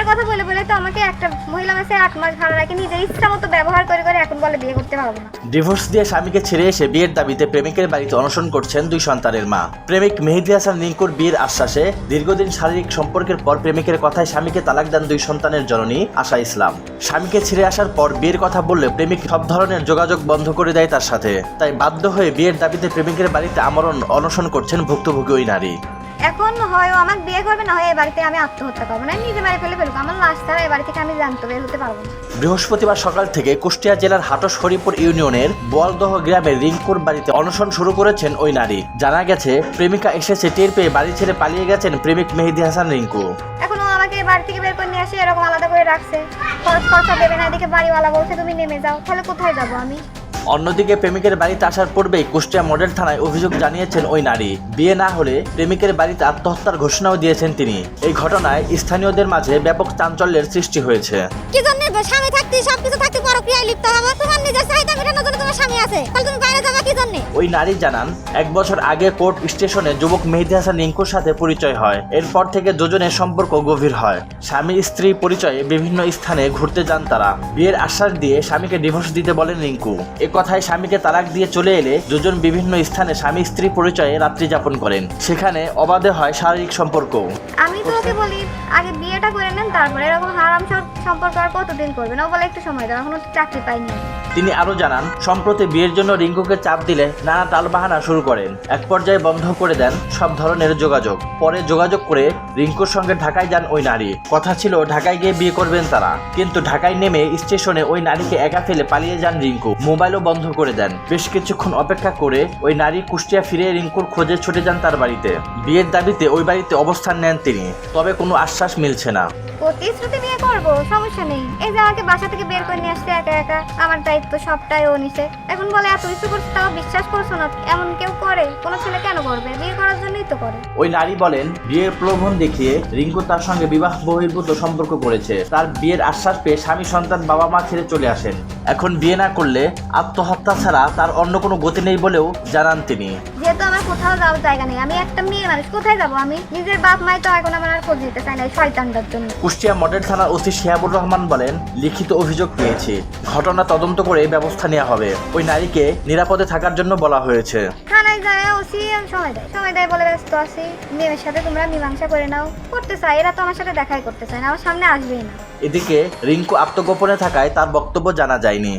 বিয়ের কথা বলে বলে তো আমাকে একটা মহিলা মাসে আট মাস ভাড়া রাখে, নিজের ইচ্ছা মতো ব্যবহার করে করে এখন বলে বিয়ে করতে পারব না। ডিভোর্স দিয়ে স্বামীকে ছেড়ে এসে বিয়ের দাবিতে প্রেমিকের বাড়িতে অনশন করছেন দুই সন্তানের মা। প্রেমিক মেহেদি হাসান রিঙ্কুর বিয়ের আশ্বাসে দীর্ঘদিন শারীরিক সম্পর্কের পর প্রেমিকের কথায় স্বামীকে তালাক দেন দুই সন্তানের জননী আশা ইসলাম। স্বামীকে ছেড়ে আসার পর বিয়ের কথা বললে প্রেমিক সব ধরনের যোগাযোগ বন্ধ করে দেয় তার সাথে। তাই বাধ্য হয়ে বিয়ের দাবিতে প্রেমিকের বাড়িতে আমরণ অনশন করছেন ভুক্তভোগী ওই নারী। এখন হয় ও আমার বিয়ে করবে না হয় এই বাড়িতে আমি আত্মহত্যা করব। না নিজে বাড়ি ফেলে ফেলব আমার লাশ ছাড়া এই বাড়ি থেকে আমি জানতে বের হতে পারব না। বৃহস্পতিবার সকাল থেকে কুষ্টিয়া জেলার হাটস হরিপুর ইউনিয়নের বলদহ গ্রামের রিঙ্কুর বাড়িতে অনশন শুরু করেছেন ওই নারী। জানা গেছে প্রেমিকা এসেছে টের পেয়ে বাড়ি ছেড়ে পালিয়ে গেছেন প্রেমিক মেহেদি হাসান রিঙ্কু। এখনও আমাকে বাড়ি থেকে বের করে নিয়ে আসে এরকম আলাদা করে রাখছে। খরচ খরচা দেবে না এদিকে বাড়িওয়ালা বলছে তুমি নেমে যাও তাহলে কোথায় যাব আমি? অন্যদিকে প্রেমিকের বাড়িতে আসার পূর্বেই কুষ্টিয়া মডেল থানায় অভিযোগ জানিয়েছেন ওই নারী। বিয়ে না হলে প্রেমিকের বাড়িতে আত্মহত্যার ঘোষণাও দিয়েছেন তিনি। এই ঘটনায় স্থানীয়দের মাঝে ব্যাপক চাঞ্চল্যের সৃষ্টি হয়েছে। কি জন্য স্বামী থাকতে, সবকিছু থাকতে পরক্রিয়ায় লিপ্ত হবে? তোমার আছে। তাহলে তুমি বাইরে যাবে কি জন্য? ওই নারী জানান এক বছর আগে কোর্ট স্টেশনে যুবক মেহেদি হাসান রিঙ্কুর সাথে পরিচয় হয়। এরপর থেকে দুজনের সম্পর্ক গভীর হয়। স্বামী স্ত্রী পরিচয়ে বিভিন্ন স্থানে ঘুরতে যান তারা। বিয়ের আশ্বাস দিয়ে স্বামীকে ডিভোর্স দিতে বলেন রিঙ্কু। এ কথায় স্বামীকে তালাক দিয়ে চলে এলে দুজন বিভিন্ন স্থানে স্বামী স্ত্রী পরিচয়ে রাত্রি যাপন করেন। সেখানে অবাধে হয় শারীরিক সম্পর্ক। আমি তো ওকে বলি আগে বিয়েটা করে নেন তারপরে এরকম হারাম সম্পর্ক আর কতদিন করবেন? ও বলে একটু সময় দাও এখনও চাকরি পাইনি। তিনি আরও জানান, সম্প্রতি বিয়ের জন্য রিঙ্কুকে চাপ দিলে নানা টালবাহানা শুরু করেন। এক পর্যায়ে বন্ধ করে দেন সব ধরনের যোগাযোগ। পরে যোগাযোগ করে রিঙ্কুর সঙ্গে ঢাকায় যান ওই নারী। কথা ছিল, ঢাকায় গিয়ে বিয়ে করবেন তারা। কিন্তু ঢাকায় নেমে স্টেশনে ওই নারীকে একা ফেলে পালিয়ে যান রিঙ্কু। মোবাইলও বন্ধ করে দেন। বেশ কিছুক্ষণ অপেক্ষা করে ওই নারী কুষ্টিয়া ফিরে রিঙ্কুর খোঁজে ছুটে যান তার বাড়িতে। বিয়ের দাবিতে ওই বাড়িতে অবস্থান নেন তিনি। তবে কোনো আশ্বাস মিলছে না। প্রতিশ্রুতি বিয়ে করব, সমস্যা নেই। এই যে আমাকে বাসা থেকে বের করে নিয়ে আসছে একা একা, আমার দায়িত্ব সবটাই ও নিছে। এখন বলে, এত কিছু করছে তাও বিশ্বাস করছ না? এমন কেউ করে? কোনো ছেলে কেন করবে? বিয়ে করার জন্যই তো করে। ওই নারী বলেন, বিয়ের প্রলোভন দেখিয়ে রিঙ্কু তার সঙ্গে বিবাহ বহির্ভূত সম্পর্ক করেছে। তার বিয়ের আশ্বাস পেয়ে স্বামী, সন্তান বাবা মা ছেড়ে চলে আসেন। এখন বিয়ে না করলে আত্মহত্যা ছাড়া তার অন্য কোনো গতি নেই বলেও জানান তিনি। যেহেতু আমার কোথাও যাওয়ার জায়গা নেই আমি একটা মেয়ে মানুষ কোথায় যাব? আমি নিজের বাপ মাই তো এখন আমার আর খোঁজ নিতে চাই না এই শয়তানটার জন্য। কুষ্টিয়া মডেল থানার ওসি শিহাবুর রহমান বলেন লিখিত অভিযোগ পেয়েছি। ঘটনা তদন্ত করে ব্যবস্থা নেওয়া হবে। ওই নারীকে নিরাপদে থাকার জন্য বলা হয়েছে। থানায় যায় ওসি সময় দেয়। সময় দেয় বলে ব্যস্ত আছি। মেয়ের সাথে তোমরা মীমাংসা করে নাও। করতে চাই এরা তো আমার সাথে দেখাই করতে চায় না আমার সামনে আসবেই না। এদিকে রিঙ্কু আত্মগোপনে থাকায় তার বক্তব্য জানা যায়নি।